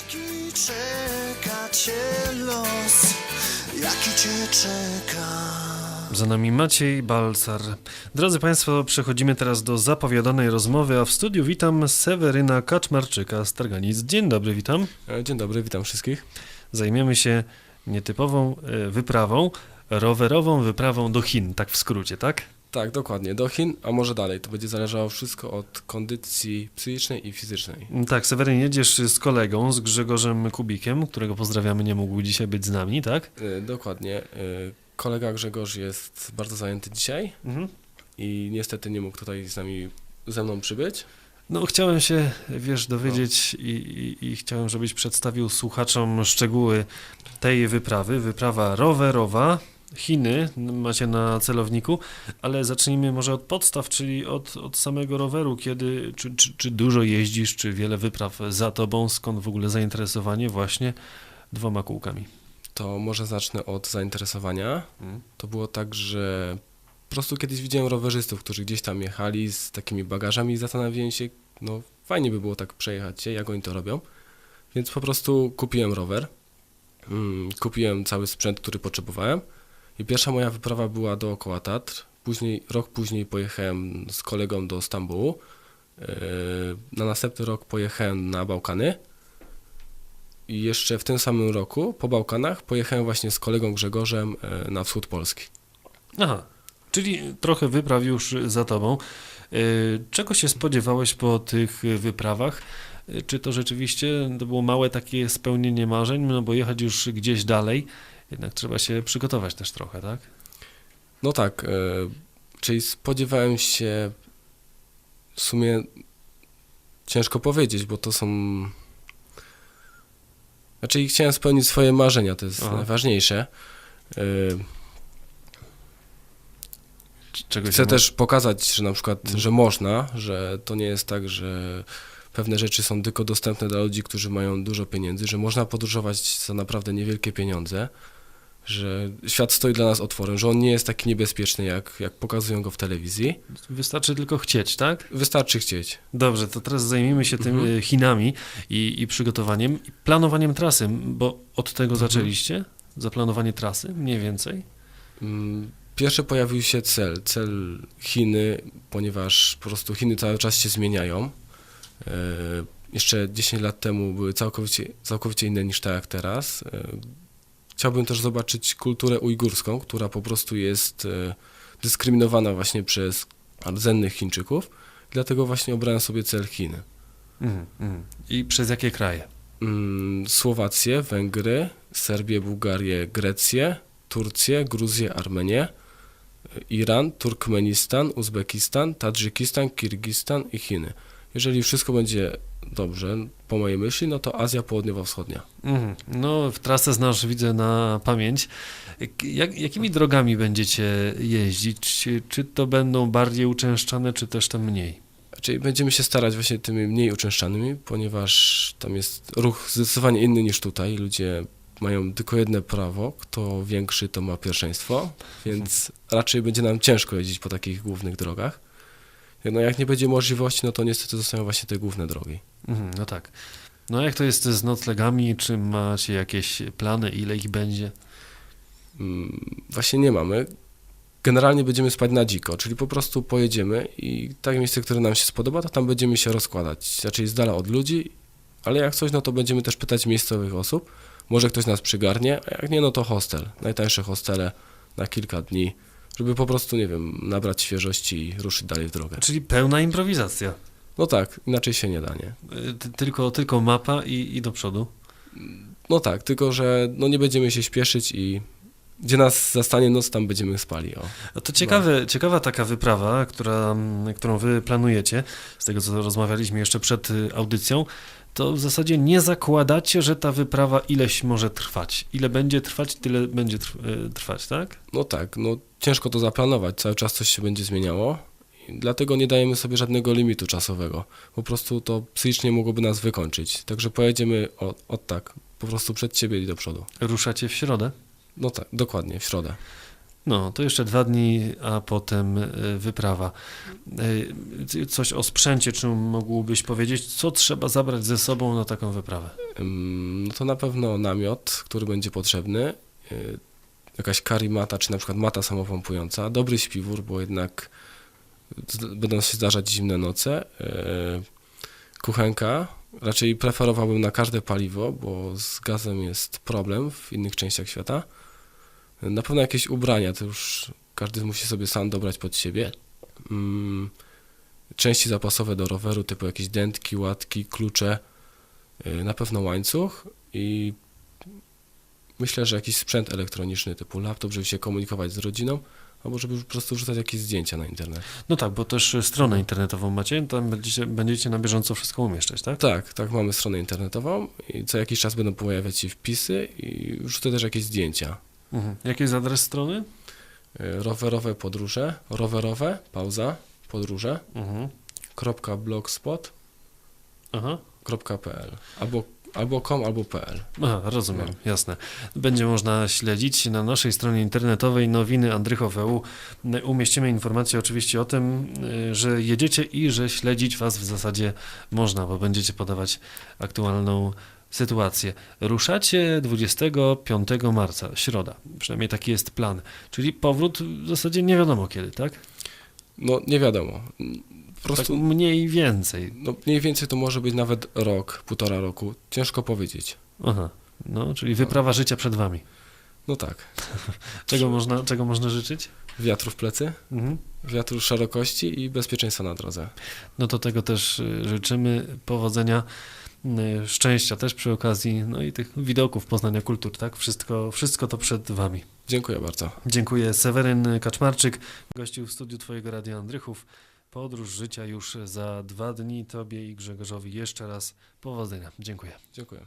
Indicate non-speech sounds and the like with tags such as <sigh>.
Jaki czeka cię los? Jaki cię czeka? Za nami Maciej Balcar. Drodzy Państwo, przechodzimy teraz do zapowiadanej rozmowy, a w studiu witam Seweryna Kaczmarczyka z Targanic. Dzień dobry, witam. E, Dzień dobry, witam wszystkich. Zajmiemy się nietypową e, wyprawą, rowerową wyprawą do Chin, tak w skrócie, tak? Tak, dokładnie, do Chin, a może dalej. To będzie zależało wszystko od kondycji psychicznej i fizycznej. Tak, Seweryn, jedziesz z kolegą, z Grzegorzem Kubikiem, którego pozdrawiamy, nie mógł dzisiaj być z nami, tak? E, Dokładnie. e, Kolega Grzegorz jest bardzo zajęty dzisiaj Mhm. i niestety nie mógł tutaj z nami, ze mną przybyć. No, chciałem się, wiesz, dowiedzieć i, i, i chciałem, żebyś przedstawił słuchaczom szczegóły tej wyprawy. Wyprawa rowerowa, Chiny macie na celowniku, ale zacznijmy może od podstaw, czyli od, od samego roweru. Kiedy, czy, czy, czy dużo jeździsz, czy wiele wypraw za tobą? Skąd w ogóle zainteresowanie właśnie dwoma kółkami? To może zacznę od zainteresowania. Mhm. To było tak, że po prostu kiedyś widziałem rowerzystów, którzy gdzieś tam jechali z takimi bagażami i zastanawiałem się, no fajnie by było tak przejechać się, jak oni to robią. Więc po prostu kupiłem rower, mm, kupiłem cały sprzęt, który potrzebowałem i pierwsza moja wyprawa była dookoła Tatr. Później, rok później pojechałem z kolegą do Stambułu. Yy, Na następny rok pojechałem na Bałkany. I jeszcze w tym samym roku, po Bałkanach, pojechałem właśnie z kolegą Grzegorzem e, na wschód Polski. Aha, czyli trochę wypraw już za tobą. Y, Czego się spodziewałeś po tych wyprawach? Czy to rzeczywiście to było małe takie spełnienie marzeń? No bo jechać już gdzieś dalej, jednak trzeba się przygotować też trochę, tak? No tak, e, czyli spodziewałem się w sumie ciężko powiedzieć, bo to są. Znaczy, chciałem spełnić swoje marzenia, to jest Aha. najważniejsze. E, C- Czego Chcę też pokazać, że na przykład, Mhm. że można, że to nie jest tak, że pewne rzeczy są tylko dostępne dla ludzi, którzy mają dużo pieniędzy, że można podróżować za naprawdę niewielkie pieniądze, że świat stoi dla nas otworem, że on nie jest taki niebezpieczny, jak, jak pokazują go w telewizji. Wystarczy tylko chcieć, tak? Wystarczy chcieć. Dobrze, to teraz zajmijmy się tym Mhm. y, Chinami i, i przygotowaniem i planowaniem trasy, bo od tego Mhm. zaczęliście? Zaplanowanie trasy, mniej więcej? Mm, Pierwszy pojawił się cel, cel Chiny, ponieważ po prostu Chiny cały czas się zmieniają. E, Jeszcze 10 lat temu były całkowicie, całkowicie inne niż tak jak teraz. E, Chciałbym też zobaczyć kulturę ujgurską, która po prostu jest e, dyskryminowana właśnie przez rdzennych Chińczyków. Dlatego właśnie obrałem sobie cel Chiny. Mhm, mhm. I przez jakie kraje? Mm, Słowację, Węgry, Serbię, Bułgarię, Grecję, Turcję, Gruzję, Armenię, Iran, Turkmenistan, Uzbekistan, Tadżykistan, Kirgistan i Chiny. Jeżeli wszystko będzie dobrze, po mojej myśli, no to Azja Południowo-Wschodnia. Mhm. No, w trasę znasz, widzę na pamięć. Jak, jakimi drogami będziecie jeździć? Czy, to będą bardziej uczęszczane, czy też tam mniej? Czyli będziemy się starać właśnie tymi mniej uczęszczanymi, ponieważ tam jest ruch zdecydowanie inny niż tutaj. Ludzie mają tylko jedno prawo, kto większy, to ma pierwszeństwo, więc raczej będzie nam ciężko jeździć po takich głównych drogach. No jak nie będzie możliwości, no to niestety zostają właśnie te główne drogi. Mhm, no tak. No jak to jest z noclegami? Czy macie jakieś plany, ile ich będzie? Mm, Właśnie nie mamy. Generalnie będziemy spać na dziko, czyli po prostu pojedziemy i takie miejsce, które nam się spodoba, to tam będziemy się rozkładać, raczej z dala od ludzi, ale jak coś, no to będziemy też pytać miejscowych osób, może ktoś nas przygarnie, a jak nie, no to hostel, najtańsze hostele na kilka dni, żeby po prostu, nie wiem, nabrać świeżości i ruszyć dalej w drogę. Czyli pełna improwizacja. No tak, inaczej się nie da, nie? Y, ty- Tylko, tylko mapa i, i do przodu. No tak, tylko że no nie będziemy się śpieszyć i gdzie nas zastanie noc, tam będziemy spali, o. No to ciekawe, ciekawa taka wyprawa, która, mm, którą wy planujecie, z tego co rozmawialiśmy jeszcze przed y, audycją, to w zasadzie nie zakładacie, że ta wyprawa ileś może trwać. Ile będzie trwać, tyle będzie y, trwać, tak? No tak, no ciężko to zaplanować, cały czas coś się będzie zmieniało. Dlatego nie dajemy sobie żadnego limitu czasowego. Po prostu to psychicznie mogłoby nas wykończyć. Także pojedziemy od, od tak, po prostu przed siebie i do przodu. Ruszacie w środę. No tak, dokładnie, w środę. No, to jeszcze dwa dni, a potem e, wyprawa. E, Coś o sprzęcie, czy mógłbyś powiedzieć, co trzeba zabrać ze sobą na taką wyprawę? No to na pewno namiot, który będzie potrzebny, y, jakaś karimata, czy na przykład mata samopompująca, dobry śpiwór, bo jednak będą się zdarzać zimne noce, kuchenka, raczej preferowałbym na każde paliwo, bo z gazem jest problem w innych częściach świata. Na pewno jakieś ubrania, to już każdy musi sobie sam dobrać pod siebie. Ym, Części zapasowe do roweru, typu jakieś dętki, łatki, klucze, Y, Na pewno łańcuch i myślę, że jakiś sprzęt elektroniczny typu laptop, żeby się komunikować z rodziną, albo żeby po prostu wrzucać jakieś zdjęcia na internet. No tak, bo też stronę internetową macie, tam będziecie, będziecie na bieżąco wszystko umieszczać, tak? Tak, tak, mamy stronę internetową i co jakiś czas będą pojawiać się wpisy i wrzucę też jakieś zdjęcia. Mhm. Jaki jest adres strony? Y, Rowerowe podróże, rowerowe, pauza, podróże, Mhm. kropka blogspot, Aha. kropka pl, albo, albo com, albo pl. Aha, rozumiem, jasne. Będzie można śledzić na naszej stronie internetowej nowiny Andrychow.eu. Umieścimy informacje oczywiście o tym, y, że jedziecie i że śledzić Was w zasadzie można, bo będziecie podawać aktualną sytuację. Ruszacie 25 marca, środa, przynajmniej taki jest plan, czyli powrót w zasadzie nie wiadomo kiedy, tak? No nie wiadomo, po Tak prostu mniej więcej. no, mniej więcej to może być nawet rok, półtora roku, ciężko powiedzieć. Aha, no, czyli wyprawa życia przed Wami. No tak. <laughs> Czego można, czego można życzyć? Wiatru w plecy, Mhm. wiatru szerokości i bezpieczeństwa na drodze. No to tego też y, życzymy. Powodzenia, szczęścia też przy okazji, no i tych widoków poznania kultur, tak? Wszystko, wszystko to przed Wami. Dziękuję bardzo. Dziękuję. Seweryn Kaczmarczyk, gościł w studiu Twojego Radia Andrychów. Podróż życia już za dwa dni. Tobie i Grzegorzowi jeszcze raz powodzenia. Dziękuję. Dziękuję.